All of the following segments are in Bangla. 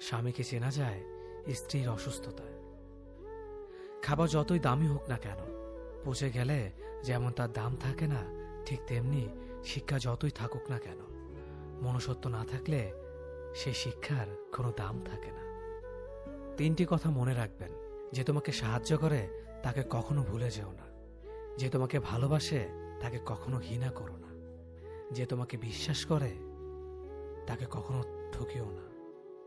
স্বামীকে চেনা যায় স্ত্রীর অসুস্থতায়। খাবার যতই দামি হোক না কেন, পচে গেলে যেমন তার দাম থাকে না, ঠিক তেমনি শিক্ষা যতই থাকুক না কেন, মনুষ্যত্ব না থাকলে সেই শিক্ষার কোনো দাম থাকে না। তিনটি কথা মনে রাখবেন, যে তোমাকে সাহায্য করে তাকে কখনো ভুলে যেও না, যে তোমাকে ভালোবাসে তাকে কখনো ঘৃণা করো না, যে তোমাকে বিশ্বাস করে তাকে কখনো ঠকিও না।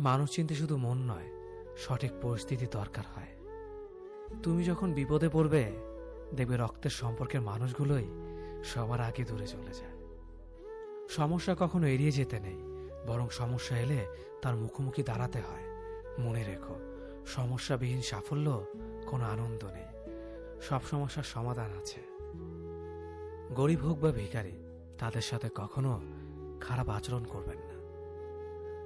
মানুষ চিনতে শুধু মন নয়, সঠিক পরিস্থিতি দরকার হয়। তুমি যখন বিপদে পড়বে, দেখবে রক্তের সম্পর্কের মানুষগুলোই সবার আগে দূরে চলে যায়। সমস্যা কখনো এড়িয়ে যেতে নেই, বরং সমস্যা এলে তার মুখোমুখি দাঁড়াতে হয়। মনে রেখো, সমস্যাবিহীন সাফল্য কোনো আনন্দ নেই। সব সমস্যার সমাধান আছে। গরিব হোক বা ভিখারি, তাদের সাথে কখনো খারাপ আচরণ করবেন না।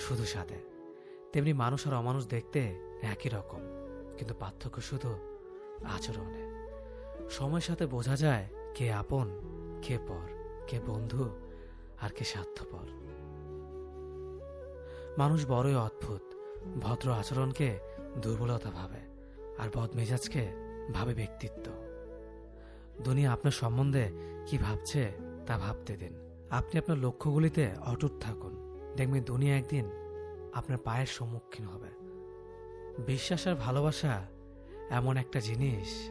শুধু সাথে। তেমনি মানুষ আর অমানুষ দেখতে একই রকম, কিন্তু পার্থক্য শুধু আচরণে। সময়ের সাথে বোঝা যায় কে আপন, কে পর, কে বন্ধু আর কে স্বার্থপর। মানুষ বড়ই অদ্ভুত, ভদ্র আচরণকে দুর্বলতা ভাবে আর বদমেজাজকে ভাবে ব্যক্তিত্ব। দুনিয়া আপনার সম্বন্ধে কি ভাবছে তা ভাবতে দিন। আপনি আপনার লক্ষ্যগুলিতে অটুট থাকুন। দেখবেন দুনিয়া একদিন আপনার পায়ের সম্মুখীন হবে। বিশ্বাস আর ভালোবাসা এমন একটা জিনিস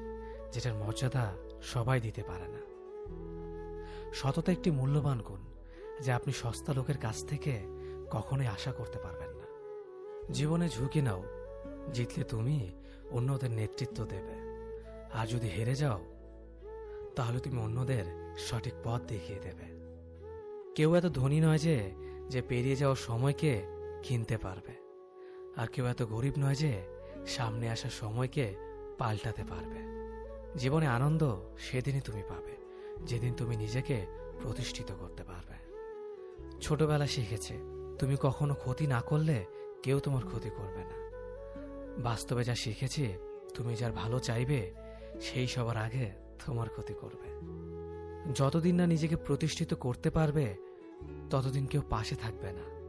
যেটার মর্যাদা সবাই দিতে পারে না। সততা একটি মূল্যবান গুণ যা আপনি সস্তা লোকের কাছ থেকে কখনোই আশা করতে পারবেন না। জীবনে ঝুঁকি নাও, জিতলে তুমি অন্যদের নেতৃত্ব দেবে। আর যদি হেরে যাও, তাহলে তুমি অন্যদের সঠিক পথ দেখিয়ে দেবে। কেউ এত ধনী নয় যে যে পেরিয়ে যাওয়ার সময়কে কিনতে পারবে। আর কেউ এত গরিব নয় যে সামনে আসা সময়কে পাল্টাতে পারবে। জীবনে আনন্দ সেদিনই তুমি পাবে, যেদিন তুমি নিজেকে প্রতিষ্ঠিত করতে পারবে। ছোটবেলা শিখেছে, তুমি কখনো ক্ষতি না করলে কেউ তোমার ক্ষতি করবে না। বাস্তবে যা শিখেছি, তুমি যার ভালো চাইবে, সেই সবার আগে তোমার ক্ষতি করবে। যতদিন না নিজেকে প্রতিষ্ঠিত করতে পারবে ততদিন কেউ পাশে থাকবে না।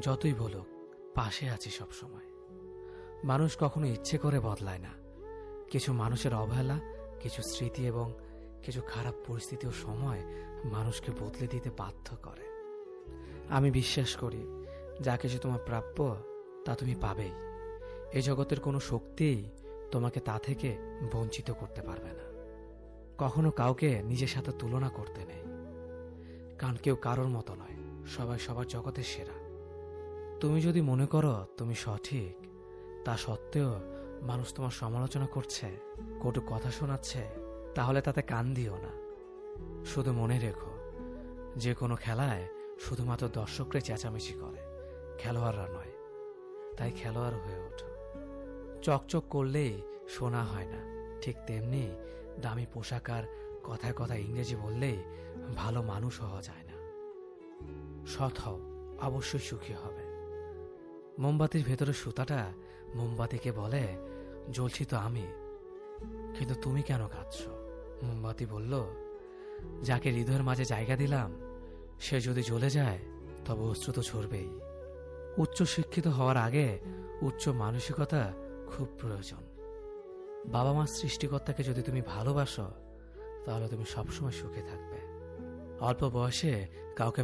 যতই বলুক, পাশে আছি সব সময় মানুষ কখনো ইচ্ছে করে বদলায় না। কিছু মানুষের অবহেলা, কিছু স্মৃতি এবং কিছু খারাপ পরিস্থিতি ও সময় মানুষকে বদলে দিতে বাধ্য করে। আমি বিশ্বাস করি, যা কিছু তোমার প্রাপ্য, তা তুমি পাবেই। এই জগতের কোনো শক্তিই তোমাকে তা থেকে বঞ্চিত করতে পারবে না। কখনো কাউকে নিজের সাথে তুলনা করতে নেই। কারণ কেউ কারোর মতো নয়, সবাই সবার জগতের সেরা। তুমি যদি মনে করো তুমি সঠিক, তা সত্ত্বেও মানুষ তোমার সমালোচনা করছে, কটু কথা শোনাচ্ছে, তাহলে তাতে কান দিও না। শুধু মনে রেখো, যে কোনো খেলায় শুধুমাত্র দর্শকরা চেঁচামেচি করে, খেলোয়াড়রা নয়, তাই খেলোয়াড় হয়ে ওঠো। চকচক করলেই শোনা হয় না, ঠিক তেমনি দামি পোশাক আর কথায় কথায় ইংরেজি বললেই ভালো মানুষ হওয়া যায় না। সৎ হও, অবশ্যই সুখী হবে। মোমবাতির ভেতরে সুতাটা মোমবাতিকে বলে, জ্বলছি তো আমি, কিন্তু তুমি কেন কাঁদছ? মোমবাতি বলল, যাকে হৃদয়ের মাঝে জায়গা দিলাম, সে যদি জ্বলে যায়, তবে অস্ত্র তো ঝরবেই। উচ্চ শিক্ষিত হওয়ার আগে উচ্চ মানসিকতা খুব প্রয়োজন। বাবা মার সৃষ্টিকর্তাকে যদি তুমি ভালোবাসো তাহলে তুমি সবসময় সুখে থাকবে। অল্প বয়সে কাউকে